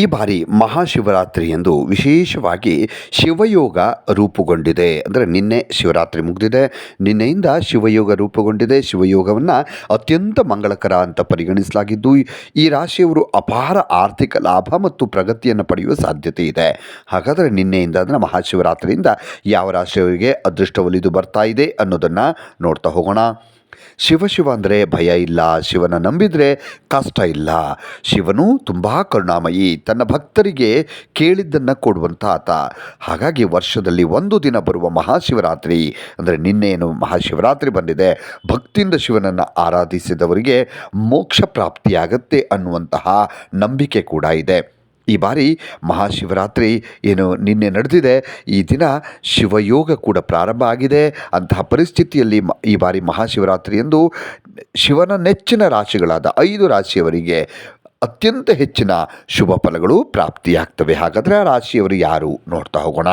ಈ ಬಾರಿ ಮಹಾಶಿವರಾತ್ರಿ ಎಂದು ವಿಶೇಷವಾಗಿ ಶಿವಯೋಗ ರೂಪುಗೊಂಡಿದೆ. ಅಂದರೆ ನಿನ್ನೆ ಶಿವರಾತ್ರಿ ಮುಗಿದಿದೆ. ನಿನ್ನೆಯಿಂದ ಶಿವಯೋಗ ರೂಪುಗೊಂಡಿದೆ. ಶಿವಯೋಗವನ್ನು ಅತ್ಯಂತ ಮಂಗಳಕರ ಅಂತ ಪರಿಗಣಿಸಲಾಗಿದ್ದು, ಈ ರಾಶಿಯವರು ಅಪಾರ ಆರ್ಥಿಕ ಲಾಭ ಮತ್ತು ಪ್ರಗತಿಯನ್ನು ಪಡೆಯುವ ಸಾಧ್ಯತೆ ಇದೆ. ಹಾಗಾದರೆ ನಿನ್ನೆಯಿಂದ ಅಂದರೆ ಮಹಾಶಿವರಾತ್ರಿಯಿಂದ ಯಾವ ರಾಶಿಯವರಿಗೆ ಅದೃಷ್ಟ ಒಲಿದು ಬರ್ತಾ ಇದೆ ಅನ್ನೋದನ್ನು ನೋಡ್ತಾ ಹೋಗೋಣ. ಶಿವ ಅಂದರೆ ಭಯ ಇಲ್ಲ, ಶಿವನ ನಂಬಿದರೆ ಕಷ್ಟ ಇಲ್ಲ. ಶಿವನು ತುಂಬ ಕರುಣಾಮಯಿ, ತನ್ನ ಭಕ್ತರಿಗೆ ಕೇಳಿದ್ದನ್ನು ಕೊಡುವಂಥ ಆತ ಹಾಗಾಗಿ ವರ್ಷದಲ್ಲಿ ಒಂದು ದಿನ ಬರುವ ಮಹಾಶಿವರಾತ್ರಿ ಅಂದರೆ ನಿನ್ನೇನು ಮಹಾಶಿವರಾತ್ರಿ ಬಂದಿದೆ, ಭಕ್ತಿಯಿಂದ ಶಿವನನ್ನು ಆರಾಧಿಸಿದವರಿಗೆ ಮೋಕ್ಷ ಪ್ರಾಪ್ತಿಯಾಗತ್ತೆ ಅನ್ನುವಂತಹ ನಂಬಿಕೆ ಕೂಡ ಇದೆ. ಈ ಬಾರಿ ಮಹಾಶಿವರಾತ್ರಿ ಏನು ನಿನ್ನೆ ನಡೆದಿದೆ, ಈ ದಿನ ಶಿವಯೋಗ ಕೂಡ ಪ್ರಾರಂಭ ಆಗಿದೆ. ಅಂತಹ ಪರಿಸ್ಥಿತಿಯಲ್ಲಿ ಈ ಬಾರಿ ಮಹಾಶಿವರಾತ್ರಿ ಎಂದು ಶಿವನ ನೆಚ್ಚಿನ ರಾಶಿಗಳಾದ ಐದು ರಾಶಿಯವರಿಗೆ ಅತ್ಯಂತ ಹೆಚ್ಚಿನ ಶುಭ ಫಲಗಳು ಪ್ರಾಪ್ತಿಯಾಗ್ತವೆ. ಹಾಗಾದರೆ ಆ ರಾಶಿಯವರು ಯಾರು ನೋಡ್ತಾ ಹೋಗೋಣ.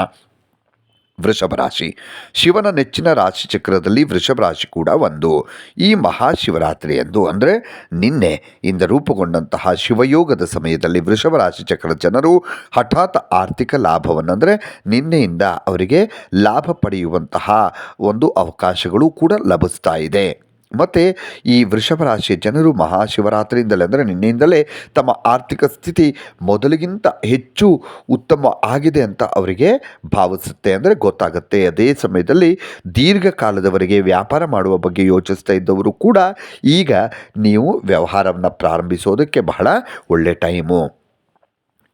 ವೃಷಭ ರಾಶಿ. ಶಿವನ ನೆಚ್ಚಿನ ರಾಶಿ ಚಕ್ರದಲ್ಲಿ ವೃಷಭ ರಾಶಿ ಕೂಡ ಒಂದು. ಈ ಮಹಾಶಿವರಾತ್ರಿಯಂದು ಅಂದರೆ ನಿನ್ನೆ ಇಂದ ರೂಪುಗೊಂಡಂತಹ ಶಿವಯೋಗದ ಸಮಯದಲ್ಲಿ ವೃಷಭ ರಾಶಿ ಚಕ್ರದ ಜನರು ಹಠಾತ್ ಆರ್ಥಿಕ ಲಾಭವನ್ನು ಅಂದರೆ ನಿನ್ನೆಯಿಂದ ಅವರಿಗೆ ಲಾಭ ಪಡೆಯುವಂತಹ ಒಂದು ಅವಕಾಶಗಳು ಕೂಡ ಲಭಿಸ್ತಾ ಇದೆ. ಮತ್ತು ಈ ವೃಷಭ ರಾಶಿಯ ಜನರು ಮಹಾಶಿವರಾತ್ರಿಯಿಂದಲೇ ಅಂದರೆ ನಿನ್ನೆಯಿಂದಲೇ ತಮ್ಮ ಆರ್ಥಿಕ ಸ್ಥಿತಿ ಮೊದಲಿಗಿಂತ ಹೆಚ್ಚು ಉತ್ತಮ ಆಗಿದೆ ಅಂತ ಅವರಿಗೆ ಭಾವಿಸುತ್ತೆ ಅಂದರೆ ಗೊತ್ತಾಗುತ್ತೆ. ಅದೇ ಸಮಯದಲ್ಲಿ ದೀರ್ಘಕಾಲದವರೆಗೆ ವ್ಯಾಪಾರ ಮಾಡುವ ಬಗ್ಗೆ ಯೋಚಿಸ್ತಾ ಇದ್ದವರು ಕೂಡ ಈಗ ನೀವು ವ್ಯವಹಾರವನ್ನು ಪ್ರಾರಂಭಿಸೋದಕ್ಕೆ ಬಹಳ ಒಳ್ಳೆ ಟೈಮು.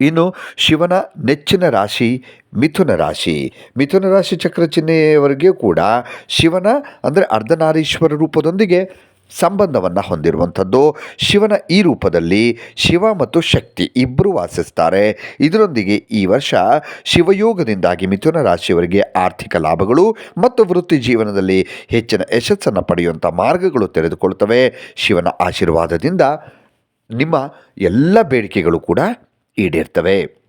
ಇನ್ನು ಶಿವನ ನೆಚ್ಚಿನ ರಾಶಿ ಮಿಥುನ ರಾಶಿ. ಮಿಥುನ ರಾಶಿ ಚಕ್ರ ಚಿಹ್ನೆಯವರೆಗೆ ಕೂಡ ಶಿವನ ಅಂದರೆ ಅರ್ಧನಾರೀಶ್ವರ ರೂಪದೊಂದಿಗೆ ಸಂಬಂಧವನ್ನು ಹೊಂದಿರುವಂಥದ್ದು. ಶಿವನ ಈ ರೂಪದಲ್ಲಿ ಶಿವ ಮತ್ತು ಶಕ್ತಿ ಇಬ್ಬರು ವಾಸಿಸ್ತಾರೆ. ಇದರೊಂದಿಗೆ ಈ ವರ್ಷ ಶಿವಯೋಗದಿಂದಾಗಿ ಮಿಥುನ ರಾಶಿಯವರಿಗೆ ಆರ್ಥಿಕ ಲಾಭಗಳು ಮತ್ತು ವೃತ್ತಿ ಜೀವನದಲ್ಲಿ ಹೆಚ್ಚಿನ ಯಶಸ್ಸನ್ನು ಪಡೆಯುವಂಥ ಮಾರ್ಗಗಳು ತೆರೆದುಕೊಳ್ಳುತ್ತವೆ ಶಿವನ ಆಶೀರ್ವಾದದಿಂದ ನಿಮ್ಮ ಎಲ್ಲ ಬೇಡಿಕೆಗಳು ಕೂಡ ಈಡೇರ್ತವೆ.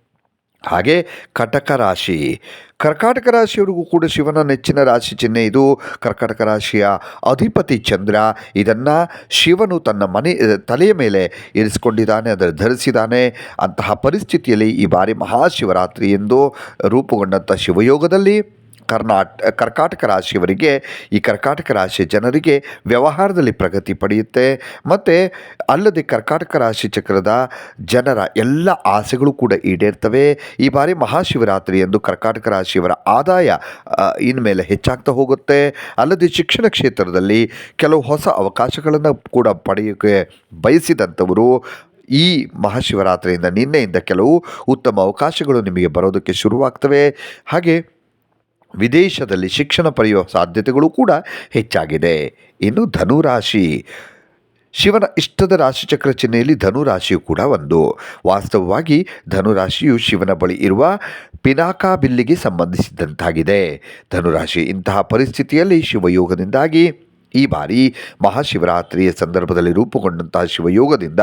ಹಾಗೆ ಕಟಕ ರಾಶಿ. ಕರ್ಕಾಟಕ ರಾಶಿಯವರಿಗೂ ಕೂಡ ಶಿವನ ನೆಚ್ಚಿನ ರಾಶಿ ಚಿಹ್ನೆ ಇದು. ಕರ್ಕಾಟಕ ರಾಶಿಯ ಅಧಿಪತಿ ಚಂದ್ರ ಇದನ್ನು ಶಿವನು ತನ್ನ ಮನೆ, ತಲೆಯ ಮೇಲೆ ಇರಿಸಿಕೊಂಡಿದ್ದಾನೆ, ಅದರ ಧರಿಸಿದ್ದಾನೆ. ಅಂತಹ ಪರಿಸ್ಥಿತಿಯಲ್ಲಿ ಈ ಬಾರಿ ಮಹಾಶಿವರಾತ್ರಿ ಎಂದು ರೂಪುಗೊಂಡಂಥ ಶಿವಯೋಗದಲ್ಲಿ ಕರ್ನಾಟ, ಕರ್ಕಾಟಕ ರಾಶಿಯವರಿಗೆ, ಈ ಕರ್ಕಾಟಕ ರಾಶಿಯ ಜನರಿಗೆ ವ್ಯವಹಾರದಲ್ಲಿ ಪ್ರಗತಿ ಪಡೆಯುತ್ತೆ. ಮತ್ತು ಅಲ್ಲದೆ ಕರ್ಕಾಟಕ ರಾಶಿ ಚಕ್ರದ ಜನರ ಎಲ್ಲ ಆಸೆಗಳು ಕೂಡ ಈಡೇರ್ತವೆ. ಈ ಬಾರಿ ಮಹಾಶಿವರಾತ್ರಿ ಎಂದು ಕರ್ಕಾಟಕ ರಾಶಿಯವರ ಆದಾಯ ಇನ್ಮೇಲೆ ಹೆಚ್ಚಾಗ್ತಾ ಹೋಗುತ್ತೆ. ಅಲ್ಲದೆ ಶಿಕ್ಷಣ ಕ್ಷೇತ್ರದಲ್ಲಿ ಕೆಲವು ಹೊಸ ಅವಕಾಶಗಳನ್ನು ಕೂಡ ಪಡೆಯೋಕ್ಕೆ ಬಯಸಿದಂಥವರು ಈ ಮಹಾಶಿವರಾತ್ರಿಯಿಂದ ನಿನ್ನೆಯಿಂದ ಕೆಲವು ಉತ್ತಮ ಅವಕಾಶಗಳು ನಿಮಗೆ ಬರೋದಕ್ಕೆ ಶುರುವಾಗ್ತವೆ. ಹಾಗೆ ವಿದೇಶದಲ್ಲಿ ಶಿಕ್ಷಣ ಪಡೆಯುವ ಸಾಧ್ಯತೆಗಳು ಕೂಡ ಹೆಚ್ಚಾಗಿದೆ. ಇನ್ನು ಧನುರಾಶಿ, ಶಿವನ ಇಷ್ಟದ ರಾಶಿಚಕ್ರ ಚಿಹ್ನೆಯಲ್ಲಿ ಧನುರಾಶಿಯು ಕೂಡ ಒಂದು. ವಾಸ್ತವವಾಗಿ ಧನುರಾಶಿಯು ಶಿವನ ಬಳಿ ಇರುವ ಪಿನಾಕಾ ಬಿಲ್ಲಿಗೆ ಸಂಬಂಧಿಸಿದಂತಾಗಿದೆ. ಧನುರಾಶಿ ಇಂತಹ ಪರಿಸ್ಥಿತಿಯಲ್ಲಿ ಶಿವಯೋಗದಿಂದಾಗಿ ಈ ಬಾರಿ ಮಹಾಶಿವರಾತ್ರಿಯ ಸಂದರ್ಭದಲ್ಲಿ ರೂಪುಗೊಂಡಂತಹ ಶಿವಯೋಗದಿಂದ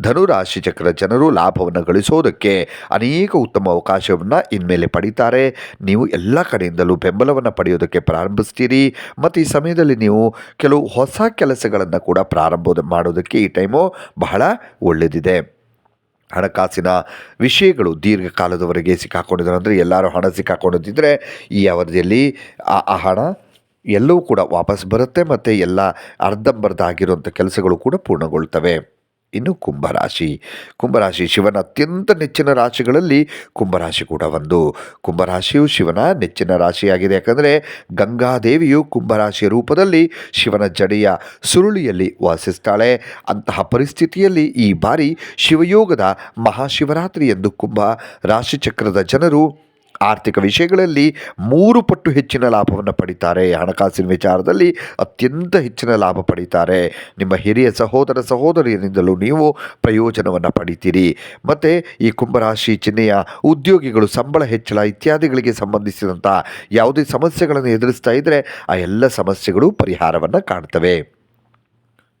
ಧನುರಾಶಿ ಚಕ್ರ ಜನರು ಲಾಭವನ್ನು ಗಳಿಸೋದಕ್ಕೆ ಅನೇಕ ಉತ್ತಮ ಅವಕಾಶವನ್ನು ಇನ್ಮೇಲೆ ಪಡೀತಾರೆ. ನೀವು ಎಲ್ಲ ಕಡೆಯಿಂದಲೂ ಬೆಂಬಲವನ್ನು ಪಡೆಯೋದಕ್ಕೆ ಪ್ರಾರಂಭಿಸ್ತೀರಿ. ಮತ್ತು ಈ ಸಮಯದಲ್ಲಿ ನೀವು ಕೆಲವು ಹೊಸ ಕೆಲಸಗಳನ್ನು ಕೂಡ ಪ್ರಾರಂಭ ಮಾಡೋದಕ್ಕೆ ಈ ಟೈಮು ಬಹಳ ಒಳ್ಳೆಯದಿದೆ ಹಣಕಾಸಿನ ವಿಷಯಗಳು ದೀರ್ಘಕಾಲದವರೆಗೆ ಸಿಕ್ಕಾಕೊಂಡಿದ್ದಾರೆ. ಅಂದರೆ ಎಲ್ಲರೂ ಹಣ ಸಿಕ್ಕಾಕೊಂಡಿದ್ದರೆ ಈ ಅವಧಿಯಲ್ಲಿ ಆ ಆ ಹಣ ಎಲ್ಲವೂ ಕೂಡ ವಾಪಸ್ ಬರುತ್ತೆ ಮತ್ತು ಎಲ್ಲ ಅರ್ಧಂಬರ್ಧ ಆಗಿರುವಂಥ ಕೆಲಸಗಳು ಕೂಡ ಪೂರ್ಣಗೊಳ್ತವೆ. ಇನ್ನು ಕುಂಭರಾಶಿ. ಕುಂಭರಾಶಿ ಶಿವನ ಅತ್ಯಂತ ನೆಚ್ಚಿನ ರಾಶಿಗಳಲ್ಲಿ ಕುಂಭರಾಶಿ ಕೂಡ ಒಂದು. ಕುಂಭರಾಶಿಯು ಶಿವನ ನೆಚ್ಚಿನ ರಾಶಿಯಾಗಿದೆ. ಯಾಕಂದರೆ ಗಂಗಾದೇವಿಯು ಕುಂಭರಾಶಿಯ ರೂಪದಲ್ಲಿ ಶಿವನ ಜಡೆಯ ಸುರುಳಿಯಲ್ಲಿ ವಾಸಿಸ್ತಾಳೆ. ಅಂತಹ ಪರಿಸ್ಥಿತಿಯಲ್ಲಿ ಈ ಬಾರಿ ಶಿವಯೋಗದ ಮಹಾಶಿವರಾತ್ರಿ ಎಂದು ಕುಂಭ ರಾಶಿಚಕ್ರದ ಜನರು ಆರ್ಥಿಕ ವಿಷಯಗಳಲ್ಲಿ ಮೂರು ಪಟ್ಟು ಹೆಚ್ಚಿನ ಲಾಭವನ್ನು ಪಡಿತಾರೆ. ಹಣಕಾಸಿನ ವಿಚಾರದಲ್ಲಿ ಅತ್ಯಂತ ಹೆಚ್ಚಿನ ಲಾಭ ಪಡಿತಾರೆ. ನಿಮ್ಮ ಹಿರಿಯ ಸಹೋದರ ಸಹೋದರಿಯರಿಂದಲೂ ನೀವು ಪ್ರಯೋಜನವನ್ನು ಪಡಿತೀರಿ. ಮತ್ತು ಈ ಕುಂಭರಾಶಿ, ಚಿಹ್ನೆಯ ಉದ್ಯೋಗಿಗಳು, ಸಂಬಳ ಹೆಚ್ಚಳ ಇತ್ಯಾದಿಗಳಿಗೆ ಸಂಬಂಧಿಸಿದಂಥ ಯಾವುದೇ ಸಮಸ್ಯೆಗಳನ್ನು ಎದುರಿಸ್ತಾ ಇದ್ದರೆ ಆ ಎಲ್ಲ ಸಮಸ್ಯೆಗಳು ಪರಿಹಾರವನ್ನು ಕಾಣ್ತವೆ.